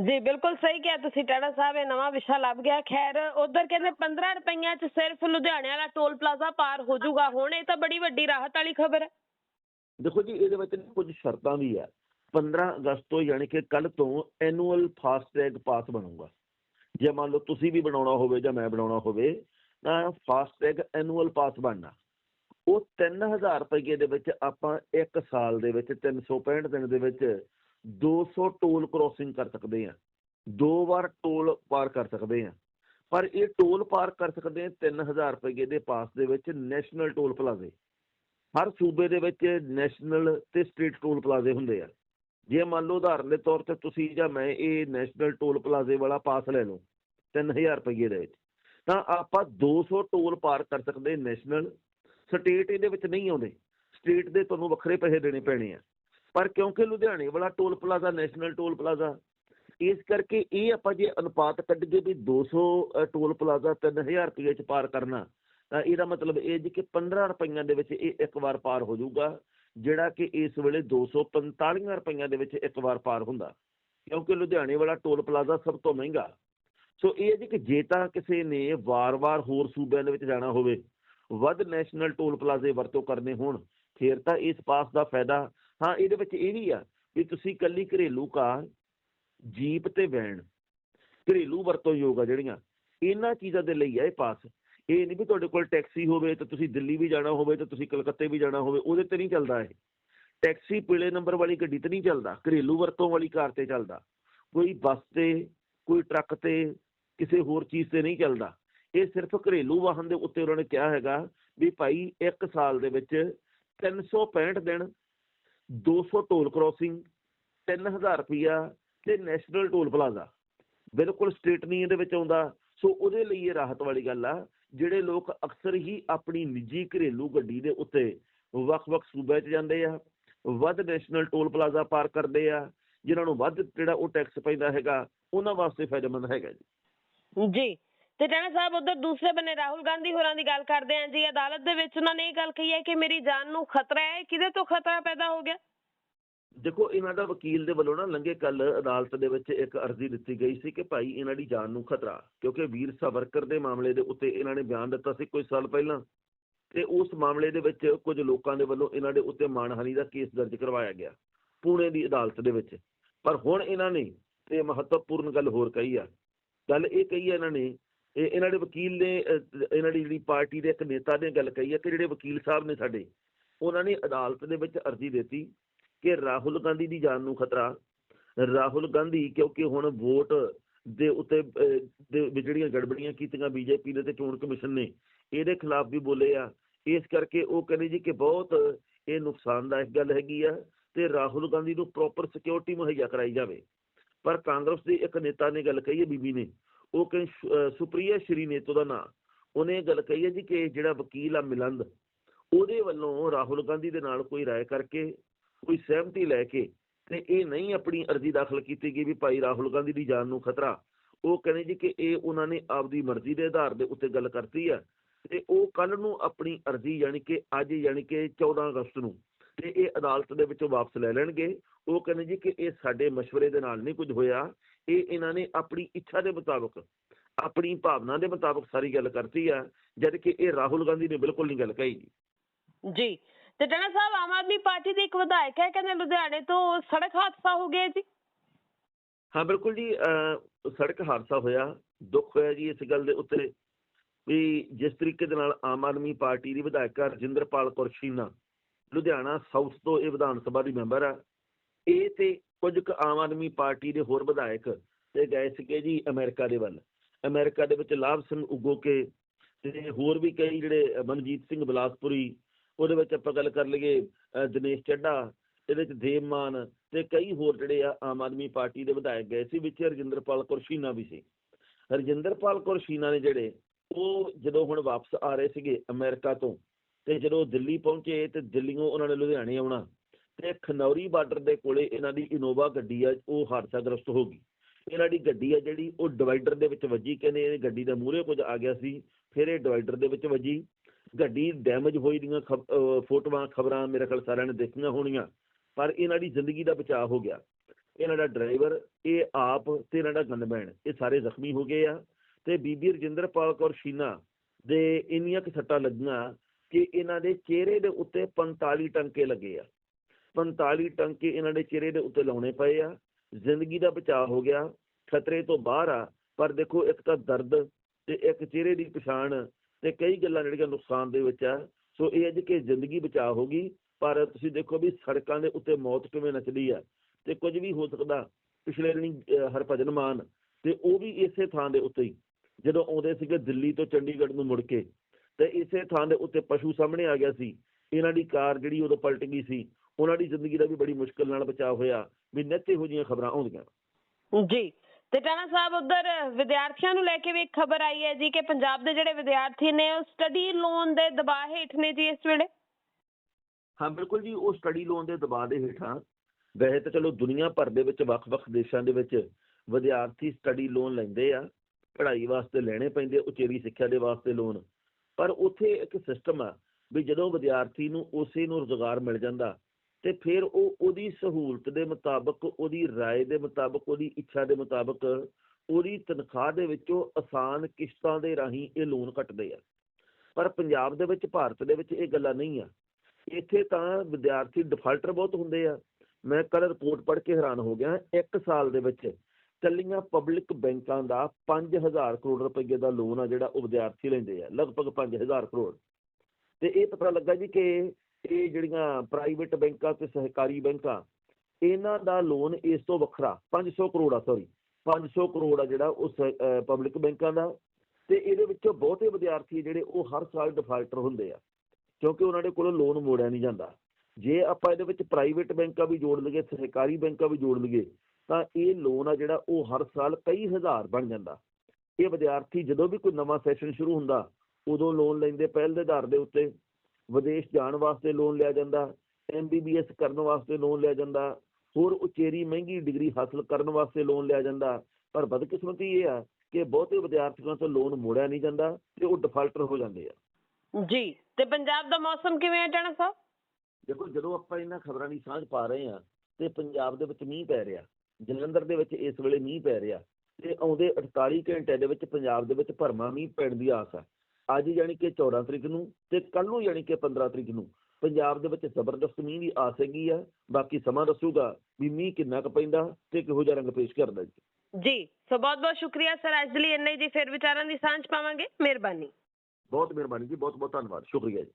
ਜੀ ਬਿਲਕੁਲ ਸਹੀ ਕਿਹਾ ਤੁਸੀਂ ਟਾਣਾ ਸਾਹਿਬ ਇਹ ਨਵਾਂ ਵਿਸ਼ਾ ਲੱਭ ਗਿਆ। ਖੈਰ ਉਧਰ ਕਹਿੰਦੇ 15 ਰੁਪਈਆਂ 'ਚ ਸਿਰਫ ਲੁਧਿਆਣੇ ਵਾਲਾ ਟੋਲ ਪਲਾਜ਼ਾ ਪਾਰ ਹੋ ਜਾਊਗਾ। ਹੁਣ ਇਹ ਤਾਂ ਬੜੀ ਵੱਡੀ ਰਾਹਤ ਵਾਲੀ ਖਬਰ ਹੈ। ਦੇਖੋ ਜੀ ਇਹਦੇ ਵਿੱਚ ਕੁਝ ਸ਼ਰਤਾਂ ਵੀ ਆ। 15 ਅਗਸਤ ਤੋਂ ਯਾਨੀ ਕਿ ਕੱਲ ਤੋਂ ਐਨੂਅਲ ਫਾਸਟ ਟੈਗ ਪਾਸ ਬਣੂਗਾ। ਜੇ ਮੰਨ ਲਓ ਤੁਸੀਂ ਵੀ ਬਣਾਉਣਾ ਹੋਵੇ ਜਾਂ ਮੈਂ ਬਣਾਉਣਾ ਹੋਵੇ, ਤਾਂ ਫਾਸਟੈਗ ਐਨੂਅਲ ਪਾਸ ਬਣਨਾ। ਉਹ 3000 ਰੁਪਏ ਦੇ ਵਿੱਚ ਆਪਾਂ ਇੱਕ ਸਾਲ ਦੇ ਵਿੱਚ 365 ਦਿਨ ਦੇ ਵਿੱਚ 200 ਟੋਲ ਕ੍ਰੋਸਿੰਗ ਕਰ ਸਕਦੇ ਆ ਦੋ ਵਾਰ ਟੋਲ ਪਾਰ ਕਰ ਸਕਦੇ ਆ ਪਰ ਇਹ ਟੋਲ ਪਾਰ ਕਰ ਸਕਦੇ ਆ 3000 ਰੁਪਏ ਦੇ ਪਾਸ ਦੇ ਵਿੱਚ ਨੈਸ਼ਨਲ ਟੋਲ ਪਲਾਜ਼ੇ ਹਰ ਸੂਬੇ ਦੇ ਵਿੱਚ ਨੈਸ਼ਨਲ ਤੇ ਸਟੇਟ ਟੋਲ ਪਲਾਜ਼ੇ ਹੁੰਦੇ ਆ। ਜੇ ਮੰਨ ਲਓ ਉਦਾਹਰਨ ਦੇ ਤੌਰ ਤੇ ਤੁਸੀਂ ਜਾਂ ਮੈਂ ਇਹ ਨੈਸ਼ਨਲ ਟੋਲ ਪਲਾਜ਼ੇ ਵਾਲਾ ਪਾਸ ਲੈ ਲਓ 3000 ਰੁਪਏ ਦੇ ਵਿੱਚ ਤਾਂ ਆਪਾਂ 200 ਟੋਲ ਪਾਰ ਕਰ ਸਕਦੇ ਨੈਸ਼ਨਲ ਸਟੇਟ ਇਹਦੇ ਵਿੱਚ ਨਹੀਂ ਆਉਂਦੇ ਸਟੇਟ ਦੇ ਤੁਹਾਨੂੰ ਵੱਖਰੇ ਪੈਸੇ ਦੇਣੇ ਪੈਣੇ ਆ। ਪਰ ਕਿਉਂਕਿ ਲੁਧਿਆਣੇ ਵਾਲਾ toll plaza national toll plaza ਇਸ ਕਰਕੇ ਇਹ ਆਪਾਂ ਜੇ ਅਨੁਪਾਤ ਕੱਢੀਏ ਵੀ 200 ਅ, ਟੋਲ ਪਲਾਜ਼ਾ 3000 ਰੁਪਏ ਚ ਪਾਰ ਕਰਨਾ ਤਾਂ ਇਹਦਾ ਮਤਲਬ ਇਹ ਜੀ ਕਿ 15 ਰੁਪਈਆਂ ਦੇ ਵਿੱਚ ਇਹ ਇੱਕ ਵਾਰ ਪਾਰ ਹੋ ਜਾਊਗਾ। ਜਿਹੜਾ ਕਿ ਇਸ ਵੇਲੇ 245 ਰੁਪਈਆਂ ਦੇ ਵਿੱਚ ਇੱਕ ਵਾਰ ਪਾਰ ਹੁੰਦਾ, ਕਿਉਂਕਿ ਲੁਧਿਆਣੇ ਵਾਲਾ ਟੋਲ ਪਲਾਜ਼ਾ ਸਭ ਤੋਂ ਮਹਿੰਗਾ। ਸੋ ਇਹ ਜੀ ਕਿ ਜੇ ਤਾਂ ਕਿਸੇ ਨੇ ਵਾਰ-ਵਾਰ ਹੋਰ ਸੂਬਿਆਂ ਦੇ ਵਿੱਚ ਜਾਣਾ ਹੋਵੇ, ਵੱਧ ਨੈਸ਼ਨਲ ਟੋਲ ਪਲਾਜ਼ੇ ਵਰਤੋਂ ਕਰਨੇ ਹੋਣ, ਫੇਰ ਤਾਂ ਇਸ ਪਾਸ ਦਾ ਫਾਇਦਾ, ਹਾਂ, ਇਹਦੇ ਵਿੱਚ ਇਹ ਵੀ ਆ ਵੀ ਤੁਸੀਂ ਕੱਲੀ ਘਰੇਲੂ ਕਾਰ, ਜੀਪ ਤੇ ਵੈਨ, ਘਰੇਲੂ ਵਰਤੋਂ ਯੋਗ ਆ ਜਿਹੜੀਆਂ, ਇਹਨਾਂ ਚੀਜ਼ਾਂ ਦੇ ਲਈ ਆ ਇਹ ਪਾਸ। ਇਹ ਨਹੀਂ ਵੀ ਤੁਹਾਡੇ ਕੋਲ ਟੈਕਸੀ ਹੋਵੇ ਤਾਂ ਤੁਸੀਂ ਦਿੱਲੀ ਵੀ ਜਾਣਾ ਹੋਵੇ ਤੇ ਤੁਸੀਂ ਕਲਕੱਤੇ ਵੀ ਜਾਣਾ ਹੋਵੇ, ਉਹਦੇ ਤੇ ਨਹੀਂ ਚੱਲਦਾ ਇਹ। ਟੈਕਸੀ ਪੀਲੇ ਨੰਬਰ ਵਾਲੀ ਗੱਡੀ ਤੇ ਨਹੀਂ ਚੱਲਦਾ, ਘਰੇਲੂ ਵਰਤੋਂ ਵਾਲੀ ਕਾਰ ਤੇ ਚੱਲਦਾ। ਕੋਈ ਬੱਸ ਤੇ, ਕੋਈ ਟਰੱਕ ਤੇ, ਕਿਸੇ ਹੋਰ ਚੀਜ਼ ਤੇ ਨਹੀਂ ਚੱਲਦਾ। ਇਹ ਸਿਰਫ ਘਰੇਲੂ ਵਾਹਨ ਦੇ ਉੱਤੇ ਉਹਨਾਂ ਨੇ ਕਿਹਾ ਹੈਗਾ ਵੀ ਭਾਈ ਇੱਕ ਸਾਲ ਦੇ ਵਿੱਚ 365 ਦਿਨ 200 ਟੋਲ ਕ੍ਰੋਸਿੰਗ 3000 ਰੁਪਿਆ ਤੇ ਨੈਸ਼ਨਲ ਟੋਲ ਪਲਾਜ਼ਾ। ਬਿਲਕੁਲ ਸਟੇਟ ਨਹੀਂ ਇਹਦੇ ਵਿੱਚ ਆਉਂਦਾ। ਸੋ ਉਹਦੇ ਲਈ ਇਹ ਰਾਹਤ ਵਾਲੀ ਗੱਲ ਆ ਜਿਹੜੇ ਲੋਕ ਅਕਸਰ ਹੀ ਆਪਣੀ ਨਿੱਜੀ ਘਰੇਲੂ ਗੱਡੀ ਦੇ ਉੱਤੇ ਵੱਖ-ਵੱਖ ਸੂਬਿਆਂ 'ਚ ਜਾਂਦੇ ਆ, ਵੱਧ ਨੈਸ਼ਨਲ ਟੋਲ ਪਲਾਜ਼ਾ ਪਾਰ ਕਰਦੇ ਆ, ਜਿਨ੍ਹਾਂ ਨੂੰ ਵੱਧ ਜਿਹੜਾ ਉਹ ਟੈਕਸ ਪੈਂਦਾ ਹੈਗਾ, ਉਹਨਾਂ ਵਾਸਤੇ ਫਾਇਦੇਮੰਦ ਹੈਗਾ ਜੀ। ਜੀ, ਤੇ ਟਾਣਾ ਸਾਹਿਬ ਉਧਰ ਦੂਸਰੇ ਬੰਨੇ ਰਾਹੁਲ ਗਾਂਧੀ ਹੋਰਾਂ ਦੀ ਗੱਲ ਕਰਦੇ ਆਂ ਜੀ, ਅਦਾਲਤ ਦੇ ਵਿੱਚ ਉਹਨਾਂ ਨੇ ਇਹ ਗੱਲ ਕਹੀ ਹੈ ਕਿ ਮੇਰੀ ਜਾਨ ਨੂੰ ਖਤਰਾ ਹੈ, ਕਿਹਦੇ ਤੋਂ ਖਤਰਾ ਪੈਦਾ ਹੋ ਗਿਆ? ਦੇਖੋ, ਇਹਨਾਂ ਦਾ ਵਕੀਲ ਦੇ ਵੱਲੋਂ ਨਾ ਲੰਘੇ ਕੱਲ ਅਦਾਲਤ ਦੇ ਵਿੱਚ ਇੱਕ ਅਰਜ਼ੀ ਦਿੱਤੀ ਗਈ ਸੀ ਕਿ ਭਾਈ ਇਹਨਾਂ ਦੀ ਜਾਨ ਨੂੰ ਖਤਰਾ, ਕਿਉਂਕਿ ਵੀਰ ਸਾਵਰਕਰ ਦੇ ਮਾਮਲੇ ਦੇ ਉੱਤੇ ਇਹਨਾਂ ਨੇ ਬਿਆਨ ਦਿੱਤਾ ਸੀ ਕੁਝ ਸਾਲ ਪਹਿਲਾਂ ਤੇ ਉਸ ਮਾਮਲੇ ਦੇ ਵਿੱਚ ਕੁਝ ਲੋਕਾਂ ਦੇ ਵੱਲੋਂ ਇਹਨਾਂ ਦੇ ਉੱਤੇ ਮਾਨਹਾਨੀ ਦਾ ਕੇਸ ਦਰਜ ਕਰਵਾਇਆ ਗਿਆ, ਪੁਣੇ ਦੀ ਅਦਾਲਤ ਦੇ ਵਿੱਚ। ਪਰ ਹੁਣ ਇਹਨਾਂ ਨੇ ਤੇ ਮਹੱਤਵਪੂਰਨ ਗੱਲ ਹੋਰ ਕਹੀ ਆ, ਗੱਲ ਇਹ ਕਹੀ ਆ ਇਹਨਾਂ ਨੇ, ਇਹ ਇਹਨਾਂ ਦੇ ਵਕੀਲ ਨੇ ਇਹਨਾਂ ਦੀ ਜਿਹੜੀ ਪਾਰਟੀ ਦੇ ਇੱਕ ਨੇਤਾ ਨੇ ਗੱਲ ਕਹੀ ਆ ਕਿ ਜਿਹੜੇ ਵਕੀਲ ਸਾਹਿਬ ਨੇ ਸਾਡੇ, ਉਹਨਾਂ ਨੇ ਅਦਾਲਤ ਦੇ ਵਿੱਚ ਅਰਜ਼ੀ ਦਿੱਤੀ ਕਿ ਰਾਹੁਲ ਗਾਂਧੀ ਦੀ ਜਾਨ ਨੂੰ ਖਤਰਾ। ਰਾਹੁਲ ਗਾਂਧੀ, ਕਿਉਂਕਿ ਹੁਣ ਵੋਟ ਦੇ ਉੱਤੇ ਦੇ ਜਿਹੜੀਆਂ ਗੜਬੜੀਆਂ ਕੀਤੀਆਂ ਬੀਜੇਪੀ ਨੇ ਤੇ ਚੋਣ ਕਮਿਸ਼ਨ ਨੇ, ਇਹਦੇ ਖਿਲਾਫ ਵੀ ਬੋਲੇ ਆ। ਇਸ ਕਰਕੇ ਉਹ ਕਹਿੰਦੇ ਜੀ ਕਿ ਬਹੁਤ ਇਹ ਨੁਕਸਾਨਦਾਇਕ ਗੱਲ ਹੈਗੀ ਆ ਤੇ ਰਾਹੁਲ ਗਾਂਧੀ ਨੂੰ ਪ੍ਰੋਪਰ ਸਿਕਿਉਰਿਟੀ ਮੁਹੱਈਆ ਕਰਾਈ ਜਾਵੇ। ਪਰ ਕਾਂਗਰਸ ਦੇ ਇੱਕ ਨੇਤਾ ਨੇ ਗੱਲ ਕਹੀ ਹੈ ਬੀਬੀ ਨੇ, ਉਹ ਕਿ ਸੁਪਰੀਆ ਸ਼੍ਰੀ ਨੇਤੋ ਦਾ ਨਾਂ। ਉਹਨੇ ਇਹ ਗੱਲ ਕਹੀ ਹੈ ਜੀ ਕਿ ਜਿਹੜਾ ਵਕੀਲ ਆ ਮਿਲੰਦ, ਉਹਦੇ ਵੱਲੋਂ ਰਾਹੁਲ ਗਾਂਧੀ ਦੇ ਨਾਲ ਕੋਈ ਰਾਏ ਕਰਕੇ ਕੋਈ ਸਹਿਮਤੀ ਲੈ ਕੇ ਤੇ ਇਹ ਨਹੀਂ ਆਪਣੀ ਅਰਜ਼ੀ ਦਾਖਲ ਕੀਤੀ ਗਈ ਵੀ ਭਾਈ ਰਾਹੁਲ ਗਾਂਧੀ ਦੀ ਜਾਨ ਨੂੰ ਖਤਰਾ। ਉਹ ਕਹਿੰਦੇ ਜੀ ਕਿ ਇਹ ਉਹਨਾਂ ਨੇ ਆਪਦੀ ਮਰਜ਼ੀ ਦੇ ਆਧਾਰ ਦੇ ਉੱਤੇ ਗੱਲ ਕਰਤੀ ਆ ਤੇ ਉਹ ਕੱਲ ਨੂੰ ਆਪਣੀ ਅਰਜ਼ੀ ਯਾਨੀ ਕਿ ਅੱਜ ਯਾਨੀ ਕਿ 14 ਅਗਸਤ ਨੂੰ ਤੇ ਇਹ ਅਦਾਲਤ ਦੇ ਵਿੱਚੋਂ ਵਾਪਸ ਲੈ ਲੈਣਗੇ। ਉਹ ਕਹਿੰਦੇ ਜੀ ਕਿ ਇਹ ਸਾਡੇ مشਵਰੇ ਦੇ ਨਾਲ ਨਹੀਂ ਕੁਝ ਹੋਇਆ। ਇਹ ਇਹਨਾਂ ਨੇ ਆਪਣੀ ਇੱਛਾ ਦੇ ਮੁਤਾਬਕ, ਆਪਣੀ ਭਾਵਨਾ ਦੇ ਮੁਤਾਬਕ ਸਾਰੀ ਗੱਲ ਕਰਤੀ ਆ, ਜਦ ਕਿ ਇਹ ਰਾਹੁਲ ਗਾਂਧੀ ਨੇ ਬਿਲਕੁਲ ਨਹੀਂ ਗੱਲ ਕਹੀ। ਜੀ ਜੀ ਸਾਹਿਬ, ਆਮ ਆਦਮੀ ਪਾਰਟੀ ਦੇ ਇੱਕ ਵਿਧਾਇਕ ਹੈ, ਕਹਿੰਦੇ ਲੁਧਿਆਣੇ ਤੋਂ ਸੜਕ ਹਾਦਸਾ ਹੋ ਗਿਆ ਜੀ। ਹਾਂ, ਬਿਲਕੁਲ ਜੀ ਸੜਕ ਹਾਦਸਾ ਹੋਇਆ, ਦੁੱਖ ਹੋਇਆ ਜੀ ਇਸ ਗੱਲ ਦੇ ਉੱਤੇ ਵੀ ਜਿਸ ਤਰੀਕੇ ਦੇ ਨਾਲ ਆਮ ਆਦਮੀ ਪਾਰਟੀ ਦੀ ਵਿਧਾਇਕ ਰਜਿੰਦਰਪਾਲ ਕੌਰ ਸ਼ੀਨਾ ਲੁਧਿਆਣਾ ਸਾਊਥ ਤੋਂ ਇਹ ਵਿਧਾਨ ਸਭਾ ਦੀ ਮੈਂਬਰ ਆ, ਇਹ ਤੇ ਕੁਝ ਕੁ ਆਮ ਆਦਮੀ ਪਾਰਟੀ ਦੇ ਹੋਰ ਵਿਧਾਇਕ ਤੇ ਗਏ ਸੀਗੇ ਜੀ ਅਮਰੀਕਾ ਦੇ ਵੱਲ। ਅਮਰੀਕਾ ਦੇ ਵਿੱਚ ਲਾਭ ਸਿੰਘ ਉਗੋਕੇ ਤੇ ਹੋਰ ਵੀ ਕਈ ਜਿਹੜੇ ਮਨਜੀਤ ਸਿੰਘ ਬਲਾਸਪੁਰੀ ਉਹਦੇ ਵਿੱਚ ਆਪਾਂ ਗੱਲ ਕਰ ਲਈਏ ਦਿਨੇਸ਼ ਚੱਡਾ ਇਹਦੇ ਚ ਦੇਵ ਮਾਨ ਤੇ ਕਈ ਹੋਰ ਜਿਹੜੇ ਆ ਆਮ ਆਦਮੀ ਪਾਰਟੀ ਦੇ ਵਿਧਾਇਕ ਗਏ ਸੀ, ਵਿੱਚ ਰਜਿੰਦਰਪਾਲ ਕੌਰ ਸ਼ੀਨਾ ਵੀ ਸੀ। ਰਜਿੰਦਰਪਾਲ ਕੌਰ ਸ਼ੀਨਾ ਨੇ ਜਿਹੜੇ, ਉਹ ਜਦੋਂ ਹੁਣ ਵਾਪਸ ਆ ਰਹੇ ਸੀਗੇ ਅਮਰੀਕਾ ਤੋਂ, ਤੇ ਜਦੋਂ ਦਿੱਲੀ ਪਹੁੰਚੇ ਤੇ ਦਿੱਲੀੋਂ ਉਹਨਾਂ ਨੇ ਲੁਧਿਆਣੇ ਆਉਣਾ, ਤੇ ਖਨੌਰੀ ਬਾਰਡਰ ਦੇ ਕੋਲੇ ਇਹਨਾਂ ਦੀ ਇਨੋਵਾ ਗੱਡੀ ਆ, ਉਹ ਹਾਦਸਾਗ੍ਰਸਤ ਹੋ ਗਈ। ਇਹਨਾਂ ਦੀ ਗੱਡੀ ਆ ਜਿਹੜੀ, ਉਹ ਡਿਵਾਈਡਰ ਦੇ ਵਿੱਚ ਵੱਜੀ, ਕਹਿੰਦੇ ਇਹ ਗੱਡੀ ਦਾ ਮੂਹਰੇ ਕੁਝ ਆ ਗਿਆ ਸੀ, ਫਿਰ ਇਹ ਡਿਵਾਈਡਰ ਦੇ ਵਿੱਚ ਵੱਜੀ। ਗੱਡੀ ਡੈਮੇਜ ਹੋਈ ਦੀਆਂ ਫੋਟੋਆਂ, ਖਬਰਾਂ ਮੇਰੇ ਖਿਆਲ ਸਾਰਿਆਂ ਨੇ ਦੇਖੀਆਂ ਹੋਣੀਆਂ, ਪਰ ਇਹਨਾਂ ਦੀ ਜ਼ਿੰਦਗੀ ਦਾ ਬਚਾਅ ਹੋ ਗਿਆ। ਇਹਨਾਂ ਦਾ ਡਰਾਈਵਰ ਇਹ ਆਪ ਤੇ ਇਹਨਾਂ ਦਾ ਗਨਮੈਨ ਇਹ ਸਾਰੇ ਜ਼ਖਮੀ ਹੋ ਗਏ ਆ ਤੇ ਬੀਬੀ ਰਜਿੰਦਰਪਾਲ ਕੌਰ ਸ਼ੀਨਾ ਦੇ ਇੰਨੀਆਂ ਕਿ ਸੱਟਾਂ ਲੱਗੀਆਂ ਕਿ ਇਹਨਾਂ ਦੇ ਚਿਹਰੇ ਦੇ ਉੱਤੇ 45 ਟੰਕੇ ਲੱਗੇ ਆ। 45 ਟੰਕੇ ਇਹਨਾਂ ਦੇ ਚਿਹਰੇ ਦੇ ਉੱਤੇ ਲਾਉਣੇ ਪਏ ਆ। ਜ਼ਿੰਦਗੀ ਦਾ ਬਚਾਅ ਹੋ ਗਿਆ। ਖਤਰੇ ਤੋਂ ਬਾਹਰ ਆ, ਪਰ ਦੇਖੋ ਇੱਕ ਤਾਂ ਦਰਦ ਤੇ ਇੱਕ ਚਿਹਰੇ ਦੀ ਪਛਾਣ ਤੇ ਕਈ ਗੱਲਾਂ ਜਿਹੜੀਆਂ ਨੁਕਸਾਨ ਦੇ ਵਿੱਚ ਆ। ਸੋ ਇਹ ਅੱਜ ਕਿ ਜ਼ਿੰਦਗੀ ਬਚਾਅ ਹੋ ਗਈ, ਪਰ ਤੁਸੀਂ ਦੇਖੋ ਵੀ ਸੜਕਾਂ ਦੇ ਉੱਤੇ ਮੌਤ ਕਿਵੇਂ ਨੱਚਦੀ ਆ। ਤੇ ਕੁਝ ਵੀ ਹੋ ਸਕਦਾ ਪਿਛਲੇ ਦਿਨੀ ਹਰਭਜਨ ਮਾਨ ਤੇ ਉਹ ਵੀ ਇਸੇ ਥਾਂ ਦੇ ਉੱਤੇ ਹੀ। ਜਦੋਂ ਆਉਂਦੇ ਸੀਗੇ ਦਿੱਲੀ ਤੋਂ ਚੰਡੀਗੜ੍ਹ ਨੂੰ ਮੁੜ ਕੇ, ਤੇ ਇਸੇ ਥਾਂ ਦੇ ਉੱਤੇ ਪਸ਼ੂ ਸਾਹਮਣੇ ਆ ਗਿਆ ਸੀ। ਇਹਨਾਂ ਦੀ ਕਾਰ ਜਿਹੜੀ ਉਦੋਂ ਪਲਟ ਗਈ ਸੀ, ਉਹਨਾਂ ਦੀ ਜ਼ਿੰਦਗੀ ਦਾ ਵੀ ਬੜੀ ਮੁਸ਼ਕਲ ਨਾਲ ਬਚਾਅ ਹੋਇਆ। ਵੀ ਨਿੱਤ ਇਹੋ ਜਿਹੀਆਂ ਖਬਰਾਂ ਆਉਂਦੀਆਂ। ਜੀ। ਤੇ ਟਾਣਾ ਸਾਹਿਬ ਉਧਰ ਵਿਦਿਆਰਥੀਆਂ ਨੂੰ ਲੈ ਕੇ ਵੀ ਇੱਕ ਖਬਰ ਆਈ ਹੈ ਜੀ ਕਿ ਪੰਜਾਬ ਦੇ ਜਿਹੜੇ ਵਿਦਿਆਰਥੀ ਨੇ ਉਹ ਸਟੱਡੀ ਲੋਨ ਦੇ ਦਬਾਅ ਹੇਠ ਨੇ ਜੀ ਇਸ ਵੇਲੇ। ਹਾਂ, ਬਿਲਕੁਲ ਜੀ, ਉਹ ਸਟੱਡੀ ਲੋਨ ਦੇ ਦਬਾਅ ਦੇ ਹੇਠਾਂ। ਵੈਸੇ ਤਾਂ ਚਲੋ ਦੁਨੀਆ ਭਰ ਦੇ ਵਿੱਚ, ਵੱਖ-ਵੱਖ ਦੇਸ਼ਾਂ ਦੇ ਵਿੱਚ ਵਿਦਿਆਰਥੀ ਸਟੱਡੀ ਲੋਨ ਲੈਂਦੇ ਆ। ਪੜ੍ਹਾਈ ਵਾਸਤੇ ਲੈਣੇ ਪੈਂਦੇ, ਉਚੇਰੀ ਸਿੱਖਿਆ ਦੇ ਵਾਸਤੇ ਲੋਨ ਪਰ ਉੱਥੇ ਇੱਕ ਸਿਸਟਮ ਆ ਵੀ ਜਦੋਂ ਵਿਦਿਆਰਥੀ ਨੂੰ ਉਸੇ ਨੂੰ ਰੁਜ਼ਗਾਰ ਮਿਲ ਜਾਂਦਾ ਤੇ ਫਿਰ ਉਹ ਉਹਦੀ ਸਹੂਲਤ ਦੇ ਮੁਤਾਬਕ ਉਹਦੀ رائے ਦੇ ਮੁਤਾਬਕ ਉਹਦੀ ਇੱਛਾ ਦੇ ਮੁਤਾਬਕ ਉਹਦੀ ਤਨਖਾਹ ਦੇ ਵਿੱਚੋਂ ਆਸਾਨ ਕਿਸ਼ਤਾਂ ਦੇ ਰਾਹੀਂ ਇਹ ਲੋਨ ਕੱਟਦੇ ਆ ਪਰ ਪੰਜਾਬ ਦੇ ਵਿੱਚ ਭਾਰਤ ਦੇ ਵਿੱਚ ਇਹ ਗੱਲਾਂ ਨਹੀਂ ਆ ਇੱਥੇ ਤਾਂ ਵਿਦਿਆਰਥੀ ਡਿਫਾਲਟਰ ਬਹੁਤ ਹੁੰਦੇ ਆ ਮੈਂ ਕੱਲ ਰਿਪੋਰਟ ਪੜ੍ਹ ਕੇ ਹੈਰਾਨ ਹੋ ਗਿਆ ਇੱਕ ਸਾਲ ਦੇ ਵਿੱਚ ਕੱਲੀਆਂ ਪਬਲਿਕ ਬੈਂਕਾਂ ਦਾ 5000 ਕਰੋੜ ਰੁਪਏ ਦਾ ਲੋਨ ਆ ਜਿਹੜਾ ਉਹ ਵਿਦਿਆਰਥੀ ਲੈਂਦੇ ਆ ਲਗਭਗ 5000 ਕਰੋੜ ਤੇ ਇਹ ਪਤਾ ਲੱਗਾ ਜੀ ਕਿ ਇਹ ਜਿਹੜੀਆਂ ਪ੍ਰਾਈਵੇਟ ਬੈਂਕਾਂ ਤੇ ਸਹਿਕਾਰੀ ਬੈਂਕਾਂ, ਇਹਨਾਂ ਦਾ ਲੋਨ ਇਸ ਤੋਂ ਵੱਖਰਾ 500 ਕਰੋੜ ਆ ਸੌਰੀ 500 ਕਰੋੜ ਆ ਜਿਹੜਾ ਉਸ ਪਬਲਿਕ ਬੈਂਕਾਂ ਦਾ ਤੇ ਇਹਦੇ ਵਿੱਚੋਂ ਬਹੁਤੇ ਵਿਦਿਆਰਥੀ ਜਿਹੜੇ ਉਹ ਹਰ ਸਾਲ ਡਿਫਾਲਟਰ ਹੁੰਦੇ ਆ, ਕਿਉਂਕਿ ਉਹਨਾਂ ਦੇ ਕੋਲੋਂ ਲੋਨ ਮੋੜਿਆ ਨਹੀਂ ਜਾਂਦਾ। ਜੇ ਆਪਾਂ ਇਹਦੇ ਵਿੱਚ ਪ੍ਰਾਈਵੇਟ ਬੈਂਕਾਂ ਵੀ ਜੋੜ ਲਈਏ, ਸਹਿਕਾਰੀ ਬੈਂਕਾਂ ਵੀ ਜੋੜ ਲਈਏ, ਤਾਂ ਇਹ ਲੋਨ ਆ ਜਿਹੜਾ ਉਹ ਹਰ ਸਾਲ ਕਈ ਹਜ਼ਾਰ ਬਣ ਜਾਂਦਾ। ਇਹ ਵਿਦਿਆਰਥੀ ਜਦੋਂ ਵੀ ਕੋਈ ਨਵਾਂ ਸੈਸ਼ਨ ਸ਼ੁਰੂ ਹੁੰਦਾ, ਉਦੋਂ ਲੋਨ ਲੈਂਦੇ, ਪਹਿਲ ਦੇ ਆਧਾਰ ਦੇ ਉੱਤੇ ਵਿਦੇਸ਼ ਜਾਣ ਵਾਸਤੇ ਲੋਨ ਲਿਆ ਜਾਂਦਾ ਐਮਬੀਬੀਐਸ ਕਰਨ ਵਾਸਤੇ ਲੋਨ ਲਿਆ ਜਾਂਦਾ ਹੋਰ ਉਚੇਰੀ ਮਹਿੰਗੀ ਡਿਗਰੀ ਹਾਸਲ ਕਰਨ ਵਾਸਤੇ ਲੋਨ ਲਿਆ ਜਾਂਦਾ ਪਰ ਬਦਕਿਸਮਤੀ ਇਹ ਆ ਕਿ ਬਹੁਤੇ ਵਿਦਿਆਰਥੀਆਂ ਤੋਂ ਲੋਨ ਮੋੜਿਆ ਨਹੀਂ ਜਾਂਦਾ ਤੇ ਉਹ ਡਿਫਾਲਟਰ ਹੋ ਜਾਂਦੇ ਆ। ਜੀ ਤੇ ਪੰਜਾਬ ਦਾ ਮੌਸਮ ਕਿਵੇਂ ਹੈ ਟਾਣਾ ਸਾਹਿਬ? ਦੇਖੋ ਜਦੋਂ ਆਪਾਂ ਇਹਨਾਂ ਖਬਰਾਂ ਦੀ ਸਾਂਝ ਪਾ ਰਹੇ ਆ ਤੇ ਪੰਜਾਬ ਦੇ ਵਿੱਚ ਮੀਂਹ ਪੈ ਰਿਹਾ ਜਲੰਧਰ ਦੇ ਵਿੱਚ ਇਸ ਵੇਲੇ ਮੀਂਹ ਪੈ ਰਿਹਾ ਤੇ ਆਉਂਦੇ 48 ਘੰਟੇ ਦੇ ਵਿੱਚ ਪੰਜਾਬ ਦੇ ਵਿੱਚ ਭਰਮਾ ਮੀਂਹ ਪੈਣ ਦੀ ਆਸ ਹੈ ਅੱਜ ਯਾਨੀ ਕਿ 14 ਤਰੀਕ ਨੂੰ ਤੇ ਕੱਲ ਨੂੰ ਯਾਨੀ ਕਿ 15 ਤਰੀਕ ਨੂੰ। ਪੰਜਾਬ ਦੇ ਵਿੱਚ ਜ਼ਬਰਦਸਤ ਮੀਂਹ ਦੀ ਆਸ ਹੈਗੀ ਆ। ਬਾਕੀ ਸਮਾਂ ਦੱਸੂਗਾ ਵੀ ਮੀਂਹ ਕਿੰਨਾ ਕੁ ਪੈਂਦਾ ਤੇ ਕਿਹੋ ਜਿਹਾ ਰੰਗ ਪੇਸ਼ ਕਰਦਾ ਜੀ। ਜੀ ਸੋ ਬਹੁਤ ਬਹੁਤ ਸ਼ੁਕਰੀਆ ਸਰ। ਅੱਜ ਦੇ ਲਈ ਇੰਨਾ ਹੀ ਜੀ ਫਿਰ ਵਿਚਾਰਾਂ ਦੀ ਸਾਂਝ ਪਾਵਾਂਗੇ। ਮਿਹਰਬਾਨੀ। ਬਹੁਤ ਮਿਹਰਬਾਨੀ ਜੀ ਬਹੁਤ ਬਹੁਤ ਧੰਨਵਾਦ। ਸ਼ੁਕਰੀਆ ਜੀ।